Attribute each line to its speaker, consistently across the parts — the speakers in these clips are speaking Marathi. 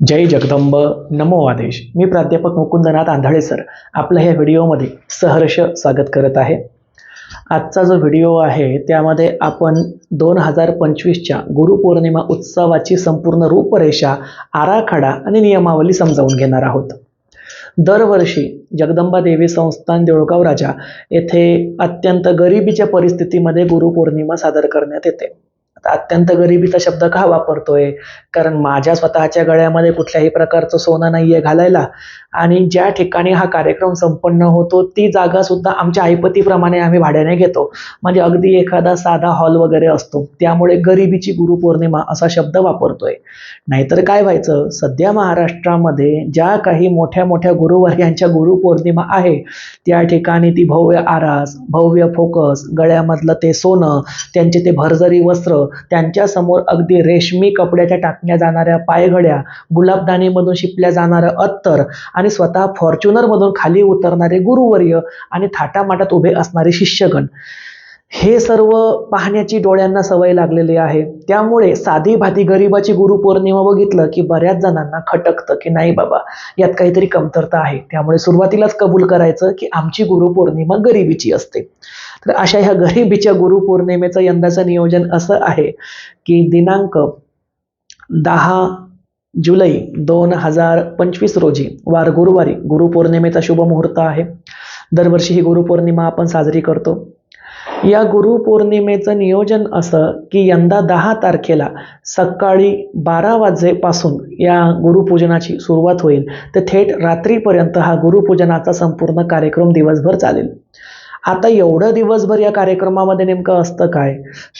Speaker 1: जय जगदंब. नमो आदेश. मी प्राध्यापक मुकुंदनाथ आंधळे सर. आपलं ह्या व्हिडिओमध्ये सहर्ष स्वागत करत आहे. आजचा जो व्हिडिओ आहे त्यामध्ये आपण दोन हजार पंचवीसच्या गुरुपौर्णिमा उत्सवाची संपूर्ण रूपरेषा आराखडा आणि नियमावली समजावून घेणार आहोत. दरवर्षी जगदंबा देवी संस्थान देऊळगाव राजा येथे अत्यंत गरिबीच्या परिस्थितीमध्ये गुरुपौर्णिमा सादर करण्यात येते. अत्यंत गरिबीचा शब्द का वापरतोय? कारण माझ्या स्वतःच्या गळ्यामध्ये कुठल्याही प्रकारचं सोनं नाही आहे घालायला. आणि ज्या ठिकाणी हा कार्यक्रम संपन्न होतो ती जागा सुद्धा आमच्या ऐपतीप्रमाणे आम्ही भाड्याने घेतो. म्हणजे अगदी एखादा साधा हॉल वगैरे असतो. त्यामुळे गरिबीची गुरुपौर्णिमा असा शब्द वापरतोय. नाहीतर काय व्हायचं? सध्या महाराष्ट्रामध्ये ज्या काही मोठ्या मोठ्या गुरुवर्यांच्या गुरुपौर्णिमा आहे त्या ठिकाणी ती भव्य आरास भव्य फोकस गळ्यामधलं ते सोनं त्यांचे ते भरजरी वस्त्र त्यांच्यासमोर अगदी रेशमी कपड्याच्या टाकल्या जाणाऱ्या पायघड्या गुलाबदानीमधून शिपल्या जाणारं अत्तर आणि स्वतः फॉर्च्युनरमधून खाली उतरणारे गुरुवर्य आणि थाटामाटात उभे असणारे शिष्यगण. हे सर्व पाहण्याची डोळ्यांना सवय लागलेली आहे. त्यामुळे साधी भाती गरिबाची गुरुपौर्णिमा बघितलं की बऱ्याच जणांना खटकतं की नाही बाबा यात काहीतरी कमतरता आहे. त्यामुळे सुरुवातीलाच कबूल करायचं की आमची गुरुपौर्णिमा गरिबीची असते. तर अशा ह्या गरिबीच्या गुरुपौर्णिमेचं यंदाचं नियोजन असं आहे की दिनांक दहा जुलै दोन हजार पंचवीस रोजी वार गुरुवारी गुरुपौर्णिमेचा शुभ मुहूर्त आहे. दरवर्षी ही गुरुपौर्णिमा आपण साजरी करतो. या गुरुपौर्णिमेचं नियोजन असं की यंदा दहा तारखेला सकाळी बारा वाजेपासून या गुरुपूजनाची सुरुवात होईल. तर थेट रात्रीपर्यंत हा गुरुपूजनाचा संपूर्ण कार्यक्रम दिवसभर चालेल. आता एवढं दिवसभर या कार्यक्रमामध्ये नेमकं असतं काय?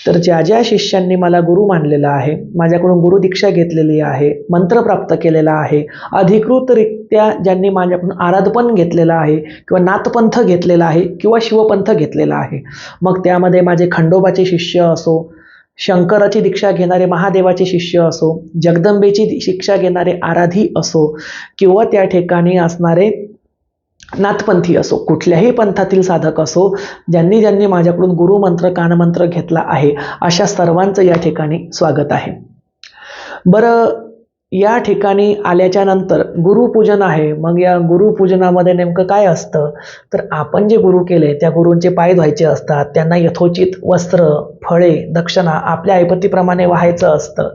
Speaker 1: तर ज्या ज्या शिष्यांनी मला गुरु मानलेला आहे माझ्याकडून गुरुदीक्षा घेतलेली आहे मंत्र प्राप्त केलेला आहे अधिकृतरित्या ज्यांनी माझ्याकडून आराधपण घेतलेलं आहे किंवा नाथपंथ घेतलेला आहे किंवा शिवपंथ घेतलेला आहे मग त्यामध्ये माझे खंडोबाचे शिष्य असो शंकराची दीक्षा घेणारे महादेवाचे शिष्य असो जगदंबेची शिक्षा घेणारे आराधी असो किंवा त्या ठिकाणी असणारे नाथपंथी असो कुठल्याही पंथातील साधक असो ज्यांनी ज्यांनी माझ्याकडून गुरुमंत्र कानमंत्र घेतला आहे अशा सर्वांचं या ठिकाणी स्वागत आहे. बरं या ठिकाणी आल्याच्यानंतर गुरुपूजन आहे. मग या गुरुपूजनामध्ये नेमकं काय असतं? तर आपण जे गुरु केले त्या गुरूंचे पाय धुवायचे असतात. त्यांना यथोचित वस्त्र फळे दक्षिणा आपल्या ऐपतीप्रमाणे व्हायचं असतं.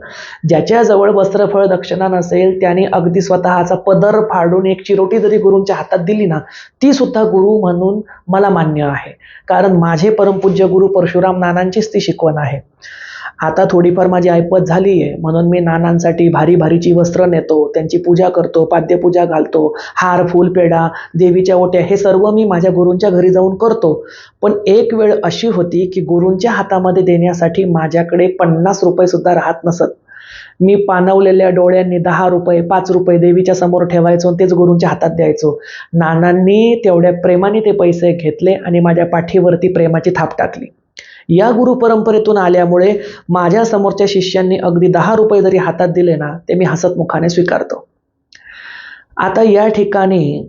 Speaker 1: ज्याच्याजवळ वस्त्र फळ दक्षिणा नसेल त्याने अगदी स्वतःचा पदर फाडून एक चिरोटी जरी गुरूंच्या हातात दिली ना ती सुद्धा गुरु म्हणून मला मान्य आहे. कारण माझे परमपूज्य गुरु परशुराम नानांचीच ती शिकवण आहे. आता थोडीफार माझी ऐपत झाली आहे म्हणून मी नानांसाठी भारी भारीची वस्त्र नेतो त्यांची पूजा करतो पाद्यपूजा घालतो हार फूल पेढा देवीच्या ओट्या हे सर्व मी माझ्या गुरूंच्या घरी जाऊन करतो. पण एक वेळ अशी होती की गुरूंच्या हातामध्ये देण्यासाठी माझ्याकडे पन्नास रुपयेसुद्धा राहत नसत. मी पानवलेल्या डोळ्यांनी दहा रुपये पाच रुपये देवीच्या समोर ठेवायचो आणि तेच गुरूंच्या हातात द्यायचो. नानांनी तेवढ्या प्रेमाने ते पैसे घेतले आणि माझ्या पाठीवरती प्रेमाची थाप टाकली. या गुरु परंपरेतून आल्यामुळे माझ्या समोरच्या शिष्यांनी अगदी दहा रुपये जरी हातात दिले ना ते मी हसतमुखाने स्वीकारतो. आता या ठिकाणी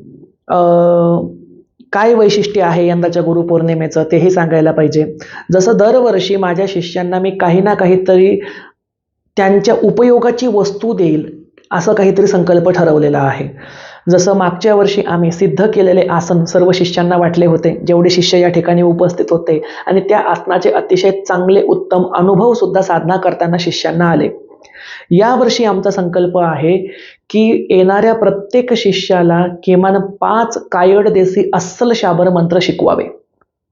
Speaker 1: काय वैशिष्ट्य आहे यंदाच्या गुरुपौर्णिमेचं तेही सांगायला पाहिजे. जसं दरवर्षी माझ्या शिष्यांना मी काही ना काहीतरी त्यांच्या उपयोगाची वस्तू देईल असं काहीतरी संकल्प ठरवलेला आहे. जसं मागच्या वर्षी आम्ही सिद्ध केलेले आसन सर्व शिष्यांना वाटले होते जेवढे शिष्य या ठिकाणी उपस्थित होते आणि त्या आसनाचे अतिशय चांगले उत्तम अनुभव सुद्धा साधना करताना शिष्यांना आले. यावर्षी आमचा संकल्प आहे की येणाऱ्या प्रत्येक शिष्याला किमान पाच कायड देसी अस्सल शाबर मंत्र शिकवावे.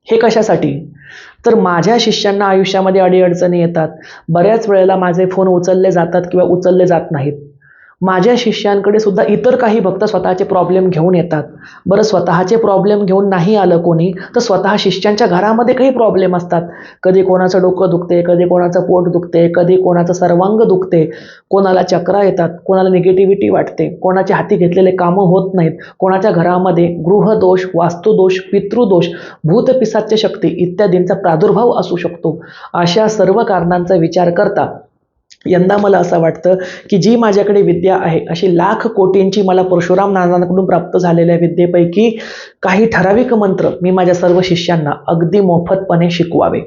Speaker 1: हे कशासाठी? तर माझ्या शिष्यांना आयुष्यामध्ये अडीअडचणी येतात. बऱ्याच वेळेला माझे फोन उचलले जातात किंवा उचलले जात नाहीत. माझ्या शिष्यांकडे सुद्धा इतर काही भक्त स्वतःचे प्रॉब्लेम घेऊन येतात. बरं स्वतःचे प्रॉब्लेम घेऊन नाही आलं कोणी तर स्वतः शिष्यांच्या घरामध्ये काही प्रॉब्लेम असतात. कधी कोणाचं डोकं दुखते कधी कोणाचं पोट दुखते कधी कोणाचं सर्वांग दुखते. कोणाला चक्रा येतात कोणाला निगेटिव्हिटी वाटते कोणाच्या हाती घेतलेले कामं होत नाहीत कोणाच्या घरामध्ये गृहदोष वास्तुदोष पितृदोष भूतपिसाच्य शक्ती इत्यादींचा प्रादुर्भाव असू शकतो. अशा सर्व कारणांचा विचार करता यंदा मला असं वाटतं की जी माझ्याकडे विद्या आहे अशी लाख कोटींची मला परशुराम नानांकडून प्राप्त झालेल्या विद्येपैकी काही ठराविक मंत्र मी माझ्या सर्व शिष्यांना अगदी मोफतपणे शिकवावे.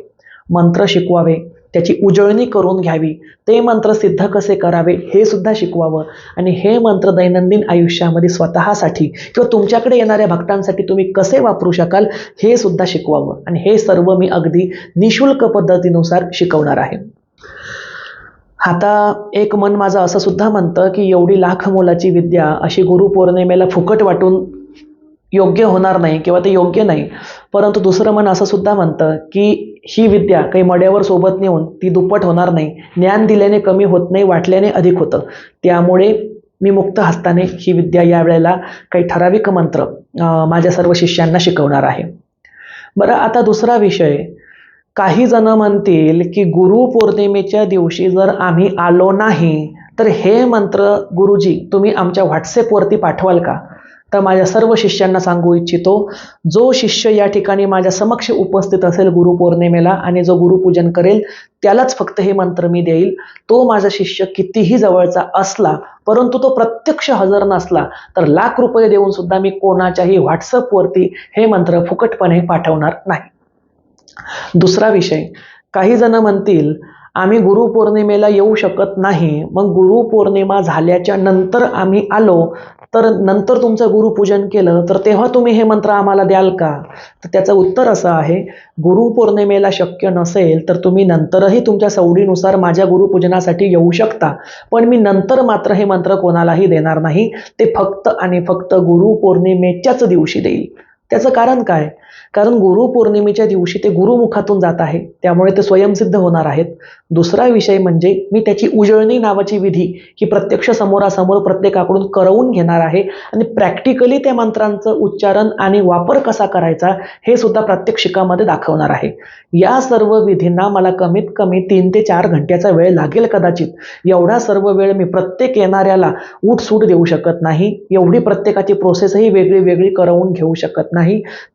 Speaker 1: मंत्र शिकवावे त्याची उजळणी करून घ्यावी ते मंत्र सिद्ध कसे करावे हे सुद्धा शिकवावं आणि हे मंत्र दैनंदिन आयुष्यामध्ये स्वतःसाठी किंवा तुमच्याकडे येणाऱ्या भक्तांसाठी तुम्ही कसे वापरू शकाल हे सुद्धा शिकवावं. आणि हे सर्व मी अगदी निशुल्क पद्धतीनुसार शिकवणार आहे. आता एक मन माझं असं सुद्धा म्हणतं की एवढी लाख मोलाची विद्या अशी गुरुपौर्णिमेला फुकट वाटून योग्य होणार नाही किंवा ते योग्य नाही. परंतु दुसरं मन असं सुद्धा म्हणतं की ही विद्या काही मड्यावर सोबत नेऊन ती दुप्पट होणार नाही. ज्ञान दिल्याने कमी होत नाही वाटल्याने अधिक होतं. त्यामुळे मी मुक्त हस्ताने ही विद्या यावेळेला काही ठराविक मंत्र माझ्या सर्व शिष्यांना शिकवणार आहे. बरं आता दुसरा विषय काही जण म्हणतील की गुरुपौर्णिमेच्या दिवशी जर आम्ही आलो नाही तर हे मंत्र गुरुजी तुम्ही आमच्या व्हॉट्सॲपवरती पाठवाल का? तर माझ्या सर्व शिष्यांना सांगू इच्छितो जो शिष्य या ठिकाणी माझ्या समक्ष उपस्थित असेल गुरुपौर्णिमेला आणि जो गुरुपूजन करेल त्यालाच फक्त हे मंत्र मी देईल. तो माझा शिष्य कितीही जवळचा असला परंतु तो प्रत्यक्ष हजर नसला तर लाख रुपये देऊन सुद्धा मी कोणाच्याही व्हॉट्सअपवरती हे मंत्र फुकटपणे पाठवणार नाही. दुसरा विषय काही जण म्हणतील आम्ही गुरुपौर्णिमेला येऊ शकत नाही. मग गुरुपौर्णिमा झाल्याच्यानंतर आम्ही आलो तर नंतर तुमचं गुरुपूजन केलं तर तेव्हा तुम्ही हे मंत्र आम्हाला द्याल का? तर त्याचं उत्तर असं आहे गुरुपौर्णिमेला शक्य नसेल तर तुम्ही नंतरही तुमच्या सवडीनुसार माझ्या गुरुपूजनासाठी येऊ शकता. पण मी नंतर मात्र हे मंत्र कोणालाही देणार नाही. ते फक्त आणि फक्त गुरुपौर्णिमेच्याच दिवशी देईल. त्याचं कारण काय? कारण गुरुपौर्णिमेच्या दिवशी ते गुरुमुखातून जात आहे. त्यामुळे ते स्वयंसिद्ध होणार आहेत. दुसरा विषय म्हणजे मी त्याची उजळणी नावाची विधी ही प्रत्यक्ष समोरासमोर प्रत्येकाकडून करवून घेणार आहे आणि प्रॅक्टिकली त्या मंत्रांचं उच्चारण आणि वापर कसा करायचा हे सुद्धा प्रात्यक्षिकामध्ये दाखवणार आहे. या सर्व विधींना मला कमीत कमी तीन ते चार घंट्याचा वेळ लागेल कदाचित. एवढा सर्व वेळ मी प्रत्येक येणाऱ्याला उठसूट देऊ शकत नाही. एवढी प्रत्येकाची प्रोसेसही वेगळी वेगळी करवून घेऊ शकत नाही.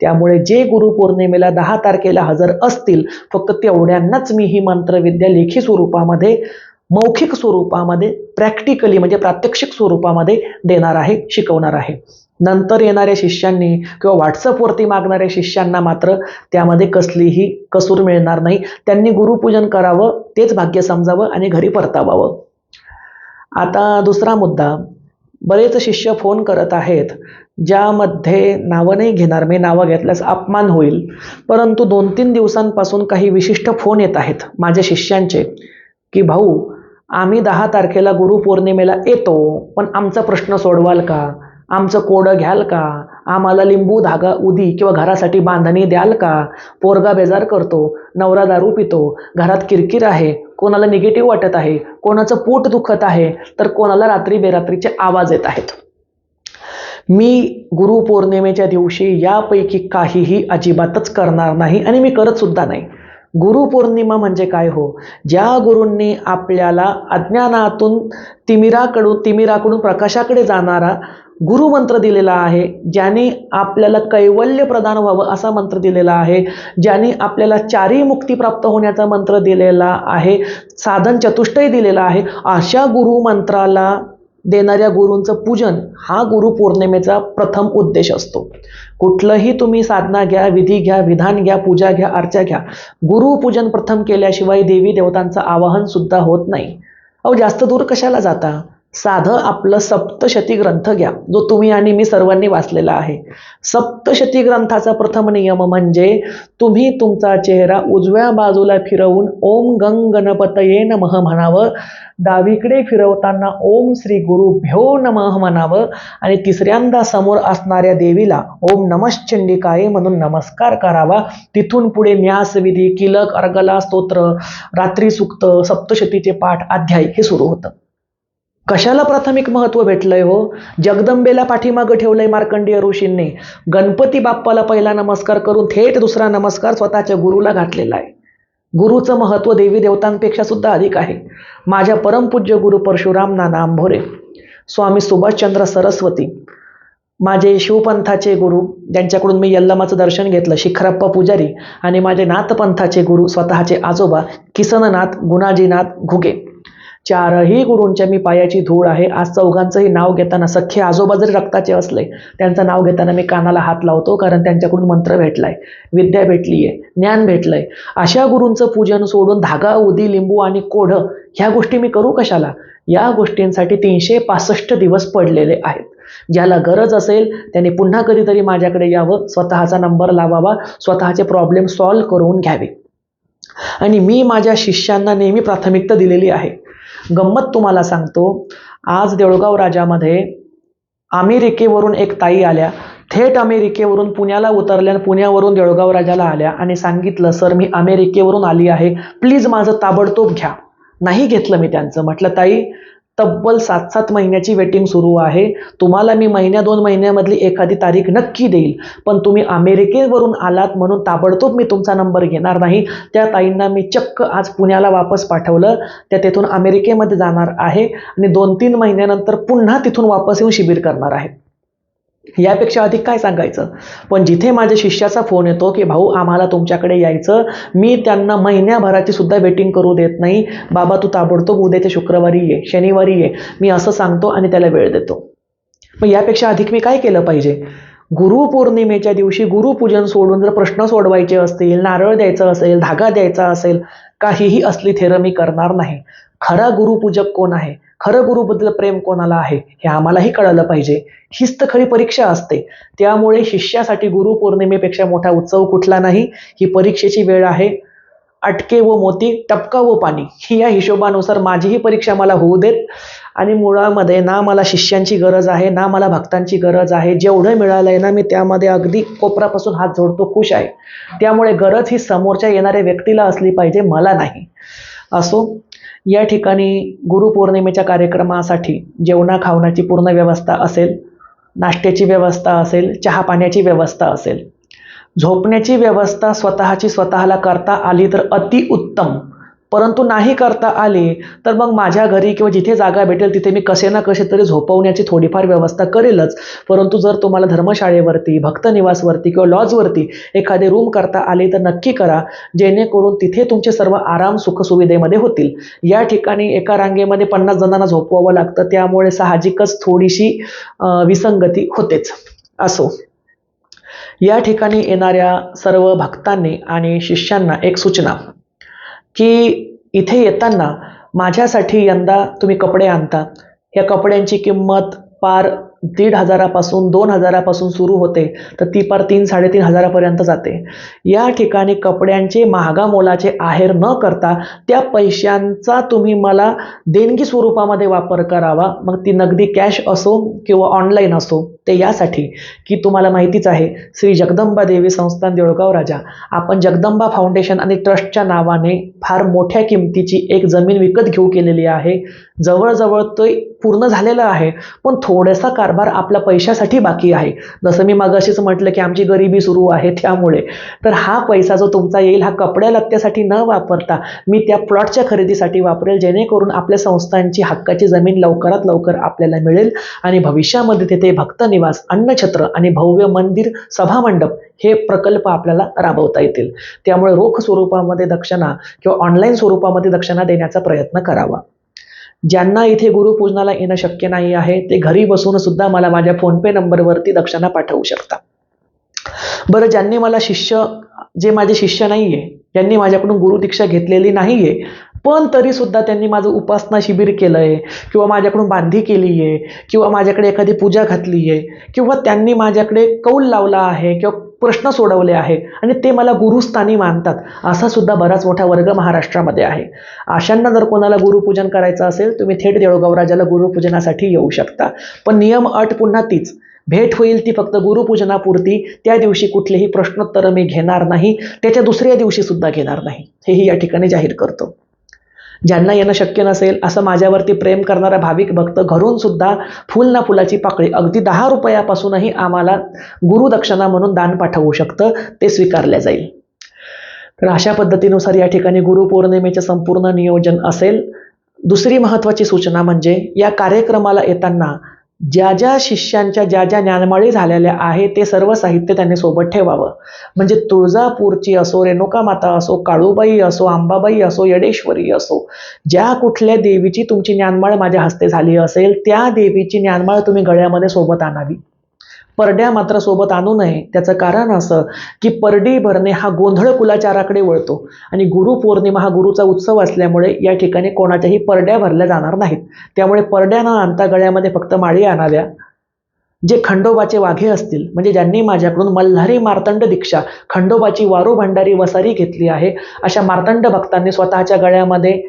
Speaker 1: त्यामुळे जे गुरुपौर्णिमेला दहा तारखेला हजर असतील फक्त तेवढ्यांनाच मी ही मंत्रविद्या लेखी स्वरूपामध्ये मौखिक स्वरूपामध्ये प्रॅक्टिकली म्हणजे प्रात्यक्षिक स्वरूपामध्ये देणार आहे शिकवणार आहे. नंतर येणाऱ्या शिष्यांनी किंवा व्हॉट्सअपवरती मागणाऱ्या शिष्यांना मात्र त्यामध्ये कसलीही कसूर मिळणार नाही. त्यांनी गुरुपूजन करावं तेच भाग्य समजावं आणि घरी परतावावं. आता दुसरा मुद्दा. बरेच शिष्य फोन करत आहेत ज्यामध्ये नावं नाही घेणार. मी नावं घेतल्यास अपमान होईल. परंतु दोन तीन दिवसांपासून काही विशिष्ट फोन येत आहेत माझ्या शिष्यांचे की भाऊ आम्ही दहा तारखेला गुरुपौर्णिमेला येतो पण आमचा प्रश्न सोडवाल का? आमचं कोडं घ्याल का? आम्हाला लिंबू धागा उदी किंवा घरासाठी बांधणी द्याल का? पोरगा बेजार करतो नवरा दारू पितो घरात किरकिर आहे कोणाला निगेटिव्ह वाटत आहे कोणाचं पोट दुखत आहे तर कोणाला रात्री बेरात्रीचे आवाज येत आहेत. मी गुरुपौर्णिमेच्या दिवशी यापैकी काहीही अजिबातच करणार नाही आणि मी करत सुद्धा नाही. गुरुपौर्णिमा म्हणजे काय हो? ज्या गुरूंनी आपल्याला अज्ञानातून तिमिराकडून तिमिराकडून प्रकाशाकडे जाणारा गुरुमंत्र दिलेला आहे ज्याने आपल्याला कैवल्य प्रदान व्हावं असा मंत्र दिलेला आहे ज्याने आपल्याला चारी मुक्ती प्राप्त होण्याचा मंत्र दिलेला आहे साधन चतुष्टय दिलेला आहे अशा गुरुमंत्राला देणाऱ्या गुरूंचं पूजन हा गुरुपौर्णिमेचा प्रथम उद्देश असतो. कुठलंही तुम्ही साधना घ्या विधी घ्या विधान घ्या पूजा घ्या अर्चा घ्या गुरुपूजन प्रथम केल्याशिवाय देवी देवतांचं आवाहन सुद्धा होत नाही. अहो जास्त दूर कशाला जाता? साधं आपलं सप्तशती ग्रंथ घ्या जो तुम्ही आणि मी सर्वांनी वाचलेला आहे. सप्तशती ग्रंथाचा प्रथम नियम म्हणजे तुम्ही तुमचा चेहरा उजव्या बाजूला फिरवून ओम गंग गणपतये नमः म्हणावं. डावीकडे फिरवताना ओम श्री गुरु भ्यो नमः म्हणावं. आणि तिसऱ्यांदा समोर असणाऱ्या देवीला ओम नमश्चंडिकाये म्हणून नमस्कार करावा. तिथून पुढे न्यासविधी किलक अर्गला स्तोत्र रात्री सुक्त सप्तशतीचे पाठ अध्याय हे सुरू होतं. कशाला प्राथमिक महत्त्व भेटलंय हो? जगदंबेला पाठीमागं ठेवलंय मार्कंडेय ऋषींनी. गणपती बाप्पाला पहिला नमस्कार करून थेट दुसरा नमस्कार स्वतःच्या गुरुला घातलेला आहे. गुरुचं महत्त्व देवी देवतांपेक्षा सुद्धा अधिक आहे. माझ्या परमपूज्य गुरु परशुराम नाना आंभोरे स्वामी सुभाषचंद्र सरस्वती माझे शिवपंथाचे गुरु ज्यांच्याकडून मी यल्लमाचं दर्शन घेतलं शिखरप्पा पुजारी आणि माझे नाथपंथाचे गुरु स्वतःचे आजोबा किसननाथ गुणाजीनाथ घुगे. चारही गुरूंच्या मी पायाची धूळ आहे. आज चौघांचंही नाव घेताना सख्खे आजोबा जरी रक्ताचे असले त्यांचं नाव घेताना मी कानाला हात लावतो कारण त्यांच्याकडून मंत्र भेटलाय विद्या भेटली आहे ज्ञान भेटलंय. अशा गुरूंचं पूजन सोडून धागा उदी लिंबू आणि कोढं ह्या गोष्टी मी करू कशाला? या गोष्टींसाठी तीनशे पासष्ट दिवस पडलेले आहेत. ज्याला गरज असेल त्याने पुन्हा कधीतरी माझ्याकडे यावं. स्वतःचा नंबर लावावा. स्वतःचे प्रॉब्लेम सॉल्व्ह करून घ्यावे. आणि मी माझ्या शिष्यांना नेहमी प्राथमिकता दिलेली आहे. गंमत तुम्हाला सांगतो. आज देऊळगाव राजामध्ये अमेरिकेवरून एक ताई आल्या. थेट अमेरिकेवरून पुण्याला उतरल्या आणि पुण्यावरून देऊळगाव राजाला आल्या आणि सांगितलं सर मी अमेरिकेवरून आली आहे. प्लीज माझं ताबडतोब घ्या. नाही घेतलं मी त्यांचं. म्हटलं ताई तब्बल सात सात महिन्याची वेटिंग सुरू आहे. तुम्हाला मी महिन्या दोन महिन्यामधली एखादी तारीख नक्की देईल. पण तुम्ही अमेरिकेवरून आलात म्हणून ताबडतोब मी तुमचा नंबर घेणार नाही. त्या ताईंना मी चक्क आज पुण्याला वापस पाठवलं. त्या तेथून अमेरिकेमध्ये जाणार आहे आणि दोन तीन महिन्यानंतर पुन्हा तिथून वापस येऊन शिबिर करणार आहे यापेक्षा अधिक काय सांगायचं? पण जिथे माझ्या शिष्याचा फोन येतो की भाऊ आम्हाला तुमच्याकडे यायचं. मी त्यांना महिन्याभराची सुद्धा वेटिंग करू देत नाही. बाबा तू ताबडतोब उद्याच्या शुक्रवारी ये शनिवारी ये. मी असं सांगतो आणि त्याला वेळ देतो. मग यापेक्षा अधिक मी काय केलं पाहिजे? गुरुपौर्णिमेच्या दिवशी गुरुपूजन सोडून जर प्रश्न सोडवायचे असतील नारळ द्यायचं असेल धागा द्यायचा असेल काहीही असली थेरं मी करणार नाही. खरा गुरुपूजक कोण आहे? खरं गुरुबद्दल प्रेम कोणाला आहे हे आम्हालाही कळलं पाहिजे. हीच तर खरी परीक्षा असते. त्यामुळे शिष्यासाठी गुरुपौर्णिमेपेक्षा मोठा उत्सव कुठला नाही? ही परीक्षेची वेळ आहे. अटके व मोती टपका व पाणी. ही या हिशोबानुसार माझीही परीक्षा मला होऊ देत. आणि मुळामध्ये ना मला शिष्यांची गरज आहे ना मला भक्तांची गरज आहे. जेवढं मिळालं आहे ना मी त्यामध्ये अगदी कोपरापासून हात जोडतो खुश आहे. त्यामुळे गरज ही समोरच्या येणाऱ्या व्यक्तीला असली पाहिजे मला नाही. असो. या ठिकाणी गुरुपौर्णिमेच्या कार्यक्रमासाठी जेवणा खावण्याची पूर्ण व्यवस्था असेल नाश्त्याची व्यवस्था असेल चहा पाण्याची व्यवस्था असेल. झोपण्याची व्यवस्था स्वतःची स्वतःला करता आली तर अतिउत्तम. परंतु नाही करता आली तर मग माझ्या घरी किंवा जिथे जागा भेटेल तिथे मी कसे ना कसे तरी झोपवण्याची थोडीफार व्यवस्था करेलच. परंतु जर तुम्हाला धर्मशाळेवरती भक्तनिवासवरती किंवा लॉजवरती एखादी रूम करता आली तर नक्की करा. जेणेकरून तिथे तुमचे सर्व आराम सुखसुविधेमध्ये होतील. या ठिकाणी एका रांगेमध्ये पन्नास जणांना झोपवावं लागतं त्यामुळे साहजिकच थोडीशी विसंगती होतेच. असो. या ठिकाणी येणाऱ्या सर्व भक्तांनी आणि शिष्यांना एक सूचना. की इथे येताना माझ्यासाठी यंदा तुम्ही कपडे आणता. या कपड्यांची किंमत पार दीड हजारापासून दोन हजारापासून सुरू होते तर ती पार तीन साडेतीन हजारापर्यंत जाते. या ठिकाणी कपड्यांचे महागा मोलाचे आहेर न करता त्या पैशांचा तुम्ही मला देणगी स्वरूपामध्ये वापर करावा. मग ती नगदी कॅश असो किंवा ऑनलाईन असो. ते यासाठी की तुम्हाला माहितीच आहे श्री जगदंबा देवी संस्थान देऊळगाव राजा. आपण जगदंबा फाउंडेशन आणि ट्रस्टच्या नावाने फार मोठ्या किमतीची एक जमीन विकत घेऊ केलेली आहे. जवळजवळ ते पूर्ण झालेलं आहे पण थोडासा कारभार आपल्या पैशासाठी बाकी आहे. जसं मी मगाशीच म्हटलं की आमची गरिबी सुरू आहे त्यामुळे. तर हा पैसा जो तुमचा येईल हा कपड्या लत्त्यासाठी न वापरता मी त्या प्लॉटच्या खरेदीसाठी वापरेल जेणेकरून आपल्या संस्थांची हक्काची जमीन लवकरात लवकर आपल्याला मिळेल आणि भविष्यामध्ये तिथे निवास अन्नछत्र आणि भव्य मंदिर सभामंडप हे प्रकल्प आपल्याला राबवता येतील. त्यामुळे रोख स्वरूपामध्ये दक्षिणा किंवा ऑनलाईन स्वरूपामध्ये दक्षिणा देण्याचा प्रयत्न करावा. ज्यांना इथे गुरुपूजनाला येणं शक्य नाही आहे ते घरी बसून सुद्धा मला माझ्या फोनपे नंबरवरती दक्षिणा पाठवू शकता. बरं ज्यांनी मला शिष्य जे माझे शिष्य नाही आहे ज्यांनी माझ्याकडून गुरुदीक्षा घेतलेली नाही आहे पण तरी सुद्धा त्यांनी माझं उपासना शिबिर केलं आहे किंवा माझ्याकडून बांधी केली आहे किंवा माझ्याकडे एखादी पूजा घातली आहे किंवा त्यांनी माझ्याकडे कौल लावला आहे किंवा प्रश्न सोडवले आहे आणि ते मला गुरुस्थानी मानतात असा सुद्धा बराच मोठा वर्ग महाराष्ट्रामध्ये आहे. अशांना जर कोणाला गुरुपूजन करायचं असेल तुम्ही थेट देऊळगाव राजाला गुरुपूजनासाठी येऊ शकता. पण नियम अट पुन्हा तीच. भेट होईल ती फक्त गुरुपूजनापुरती त्या दिवशी कुठलेही प्रश्नोत्तर मी घेणार नाही त्याच्या दुसऱ्या दिवशी सुद्धा घेणार नाही. हेही या ठिकाणी जाहीर करतो. ज्यांना येणं शक्य नसेल असं माझ्यावरती प्रेम करणारा भाविक भक्त घरून सुद्धा फुल ना फुलाची पाकळी अगदी दहा रुपयापासूनही आम्हाला गुरुदक्षिणा म्हणून दान पाठवू शकतं ते स्वीकारल्या जाईल. तर अशा पद्धतीनुसार या ठिकाणी गुरुपौर्णिमेचे संपूर्ण नियोजन असेल. दुसरी महत्त्वाची सूचना म्हणजे या कार्यक्रमाला येताना ज्या ज्या शिष्यांच्या ज्या ज्या ज्ञानमाळी झालेल्या आहे ते सर्व साहित्य त्यांनी सोबत ठेवावं. म्हणजे तुळजापूरची असो रेणुका माता असो काळूबाई असो आंबाबाई असो यडेश्वरी असो ज्या कुठल्या देवीची तुमची ज्ञानमाळ माझ्या हस्ते झाली असेल त्या देवीची ज्ञानमाळ तुम्ही गळ्यामध्ये सोबत आणावी. परड्या मात्र सोबत आणू नये. त्याचं कारण असं की परडी भरणे हा गोंधळ कुलाचाराकडे वळतो. आणि गुरुपौर्णिमा हा गुरुचा उत्सव असल्यामुळे या ठिकाणी कोणाच्याही परड्या भरल्या जाणार नाहीत. त्यामुळे परड्या न आणता गळ्यामध्ये फक्त माळी आणाव्या जे खंडोबाचे वाघे असतील म्हणजे ज्यांनी माझ्याकडून मल्हारी मार्तंड दीक्षा खंडोबाची वारू भंडारी वसारी घेतली आहे अशा मार्तंड भक्तांनी स्वतःच्या गळ्यामध्ये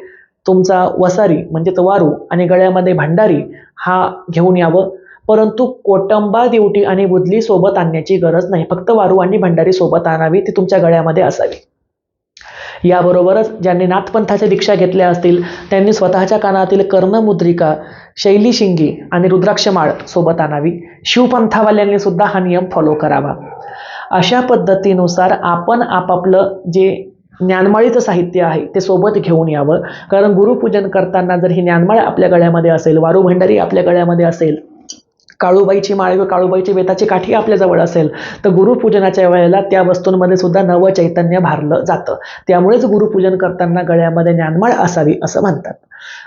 Speaker 1: तुमचा वसारी म्हणजे तो वारू आणि गळ्यामध्ये भंडारी हा घेऊन यावं. परंतु कोटंबा दिवटी आणि बुदली सोबत आणण्याची गरज नाही. फक्त वारू आणि भंडारी सोबत आणावी ती तुमच्या गळ्यामध्ये असावी. याबरोबरच ज्यांनी नाथपंथाच्या दीक्षा घेतल्या असतील त्यांनी स्वतःच्या कानातील कर्णमुद्रिका शैली शिंगी आणि रुद्राक्षमाळ सोबत आणावी. शिवपंथावाल्यांनी सुद्धा हा नियम फॉलो करावा. अशा पद्धतीनुसार आपण आपापलं जे ज्ञानमाळीचं साहित्य आहे ते सोबत घेऊन यावं. कारण गुरुपूजन करताना जर ही ज्ञानमाळ आपल्या गळ्यामध्ये असेल वारू भंडारी आपल्या गळ्यामध्ये असेल काळूबाईची माळ किंवा काळूबाईची बेताची काठी आपल्याजवळ असेल तर गुरुपूजनाच्या वेळेला त्या वस्तूंमध्ये सुद्धा नव चैतन्य भारलं जातं. त्यामुळेच गुरुपूजन करताना गळ्यामध्ये ज्ञानमाळ असावी असं म्हणतात.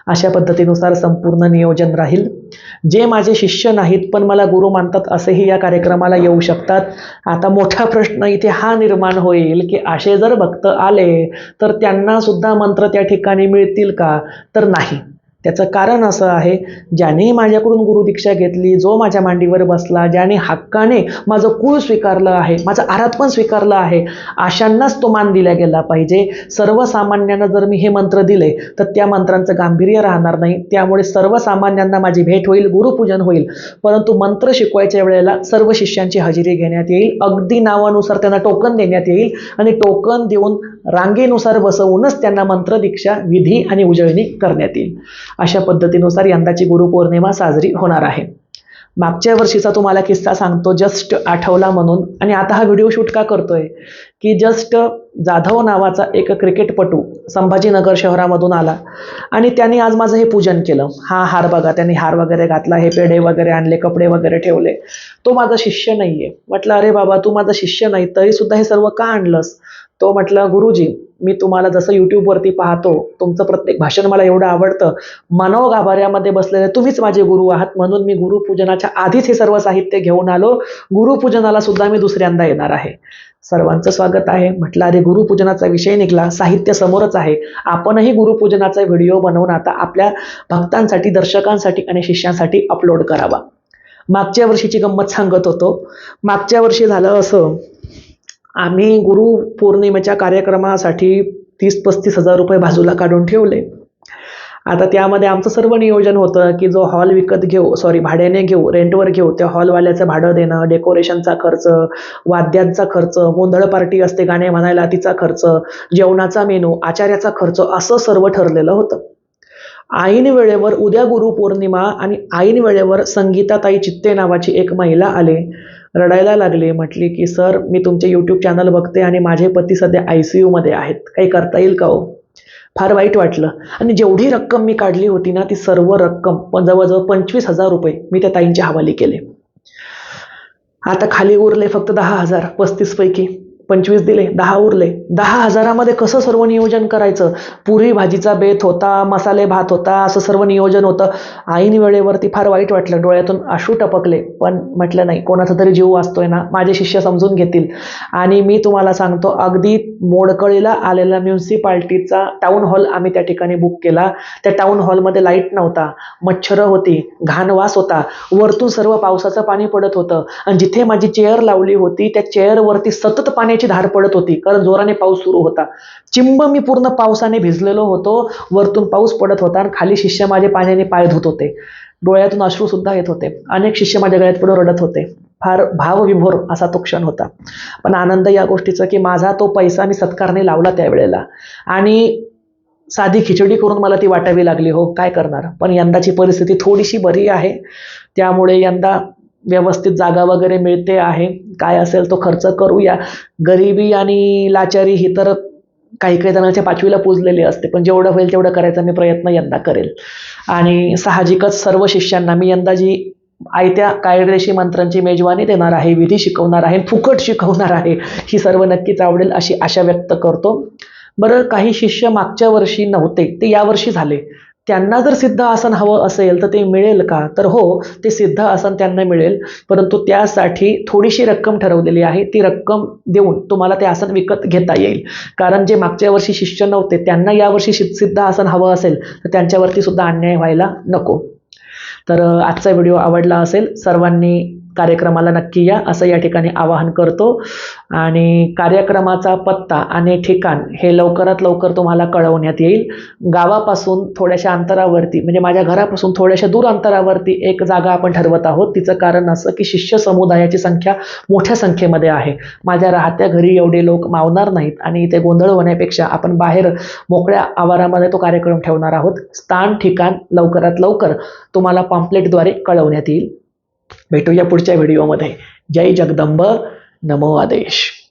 Speaker 1: अशा पद्धतीनुसार संपूर्ण नियोजन राहील. जे माझे शिष्य नाहीत पण मला गुरु मानतात असेही या कार्यक्रमाला येऊ शकतात. आता मोठा प्रश्न इथे हा निर्माण होईल की असे जर भक्त आले तर त्यांना सुद्धा मंत्र त्या ठिकाणी मिळतील का? तर नाही. त्याचं कारण असं आहे ज्याने माझ्याकडून गुरुदीक्षा घेतली जो माझ्या मांडीवर बसला ज्याने हक्काने माझं कुळ स्वीकारलं आहे माझं आराधपण स्वीकारलं आहे अशांनाच तो मान दिला गेला पाहिजे. सर्वसामान्यांना जर मी हे मंत्र दिले तर त्या मंत्रांचं गांभीर्य राहणार नाही. त्यामुळे सर्वसामान्यांना माझी भेट होईल गुरुपूजन होईल. परंतु मंत्र शिकवायच्या वेळेला सर्व शिष्यांची हजेरी घेण्यात येईल. अगदी नावानुसार त्यांना टोकन देण्यात येईल आणि टोकन देऊन रांगेनुसार बसवूनच त्यांना मंत्रदीक्षा विधी आणि उजळणी करण्यात येईल. अशा पद्धतीनुसार यंदाची गुरुपौर्णिमा साजरी होणार आहे. मागच्या वर्षीचा तुम्हाला किस्सा सांगतो जस्ट आठवला म्हणून. आणि आता हा व्हिडिओ शूट का करतोय? की जस्ट जाधव नावाचा एक क्रिकेटपटू संभाजीनगर शहरामधून आला. आणि त्यांनी आज माझं हे पूजन केलं. हा हार बघा त्यांनी हार वगैरे घातला हे पेढे वगैरे आणले कपडे वगैरे ठेवले. तो माझा शिष्य नाहीये. म्हटलं अरे बाबा तू माझा शिष्य नाही तरी सुद्धा हे सर्व का आणलंस? तो म्हटलं गुरुजी मी तुम्हाला जसं यूट्यूबवरती पाहतो तुमचं प्रत्येक भाषण मला एवढं आवडतं. मानव गाभाऱ्यामध्ये बसलेले तुम्हीच माझे गुरु आहात. म्हणून मी गुरुपूजनाच्या आधीच हे सर्व साहित्य घेऊन आलो. गुरुपूजनाला सुद्धा मी दुसऱ्यांदा येणार आहे. सर्वांचं स्वागत आहे. म्हटलं अरे गुरुपूजनाचा विषय निघाला. साहित्य समोरच आहे. आपणही गुरुपूजनाचा व्हिडिओ बनवून आता आपल्या भक्तांसाठी दर्शकांसाठी आणि शिष्यांसाठी अपलोड करावा. मागच्या वर्षीची गंमत सांगत होतो. मागच्या वर्षी झालं असं आम्ही गुरु पौर्णिमेच्या कार्यक्रमासाठी तीस पस्तीस हजार रुपये बाजूला काढून ठेवले. आता त्यामध्ये आमचं सर्व नियोजन होतं की जो हॉल विकत घेऊ सॉरी भाड्याने घेऊ रेंटवर घेऊ त्या हॉलवाल्याचं भाडं देणं डेकोरेशनचा खर्च वाद्यांचा खर्च गोंधळ पार्टी असते गाणे म्हणायला तिचा खर्च जेवणाचा मेनू आचार्याचा खर्च असं सर्व ठरलेलं होतं. ऐन वेळेवर उद्या गुरुपौर्णिमा आणि ऐन वेळेवर संगीताताई चित्ते नावाची एक महिला आले रडायला लागले म्हटली की सर मी तुमचे यूट्यूब चॅनल बघते आणि माझे पती सध्या आय सी यूमध्ये आहेत. काही करता येईल का हो? फार वाईट वाटलं. आणि जेवढी रक्कम मी काढली होती ना ती सर्व रक्कम पण जवळजवळ पंचवीस हजार रुपये मी त्या ताईंच्या हवाली केले. आता खाली उरले फक्त दहा हजार पस्तीसपैकी पंचवीस दिले दहा उरले. दहा हजारामध्ये कसं सर्व नियोजन करायचं? पुरी भाजीचा बेत होता मसाले भात होता असं सर्व नियोजन होतं. आईन वेळेवरती फार वाईट वाटलं डोळ्यातून आशू टपकले. पण म्हटलं नाही कोणाचा तरी जीव वाचतोय ना माझे शिष्य समजून घेतील. आणि मी तुम्हाला सांगतो अगदी मोडकळीला आलेला म्युन्सिपाल्टीचा टाऊन हॉल आम्ही त्या ठिकाणी बुक केला. त्या टाऊन हॉलमध्ये लाइट नव्हता. मच्छरं होती घाणवास होता. वरतून सर्व पावसाचं पाणी पडत होतं. आणि जिथे माझी चेअर लावली होती त्या चेअरवरती सतत पाणी पाण्याची धार पडत होती. कारण जोराने पाऊस सुरू होता. चिंब मी पूर्ण पावसाने भिजलेलो होतो. वरतून पाऊस पडत होता आणि खाली शिष्य माझे पाण्याने पाय धुत होते. डोळ्यातून अश्रू सुद्धा येत होते. अनेक शिष्य माझ्या गळ्यात पडून रडत होते. फार भावविभोर असा तो क्षण होता. पण आनंद या गोष्टीचा की माझा तो पैसा मी सत्कारने लावला त्यावेळेला. आणि साधी खिचडी करून मला ती वाटावी लागली हो काय करणार? पण यंदाची परिस्थिती थोडीशी बरी आहे. त्यामुळे यंदा व्यवस्थित जागा वगैरे मिळते आहे. काय असेल तो खर्च करूया. गरिबी आणि लाचारी ही तर काही काही जणांच्या पाचवीला पुजलेली असते. पण जेवढं होईल तेवढं करायचा मी प्रयत्न यंदा करेल. आणि साहजिकच सर्व शिष्यांना मी यंदा जी आयत्या कायदेशी मंत्रांची मेजवानी देणार आहे विधी शिकवणार आहे फुकट शिकवणार आहे ही सर्व नक्कीच आवडेल अशी आशा व्यक्त करतो. बरं काही शिष्य मागच्या वर्षी नव्हते. ते यावर्षी झाले. त्यांना जर सिद्ध आसन हवं असेल तर ते मिळेल का? तर हो ते सिद्ध आसन त्यांना मिळेल. परंतु त्यासाठी थोडीशी रक्कम ठरवलेली आहे. ती रक्कम देऊन तुम्हाला ते आसन विकत घेता येईल. कारण जे मागच्या वर्षी शिष्य नव्हते त्यांना यावर्षी शि- सिद्ध आसन हवं असेल तर त्यांच्यावरती सुद्धा अन्याय व्हायला नको. तर आजचा व्हिडिओ आवडला असेल सर्वांनी कार्यक्रमाला नक्की या असं या ठिकाणी आवाहन करतो. आणि कार्यक्रमाचा पत्ता आणि ठिकाण हे लवकरात लवकर तुम्हाला कळवण्यात येईल. गावापासून थोड्याशा अंतरावरती म्हणजे माझ्या घरापासून थोड्याशा दूर अंतरावरती एक जागा आपण ठरवत आहोत. तिचं कारण असं की शिष्य समुदायाची संख्या मोठ्या संख्येमध्ये आहे. माझ्या राहत्या घरी एवढे लोक मावणार नाहीत आणि इथे गोंधळ होण्यापेक्षा आपण बाहेर मोकळ्या आवारामध्ये तो कार्यक्रम ठेवणार आहोत. स्थान ठिकाण लवकरात लवकर तुम्हाला पॉम्पलेटद्वारे कळवण्यात येईल. भेटूया पुढच्या व्हिडिओमध्ये. जय जगदंब. नमो आदेश.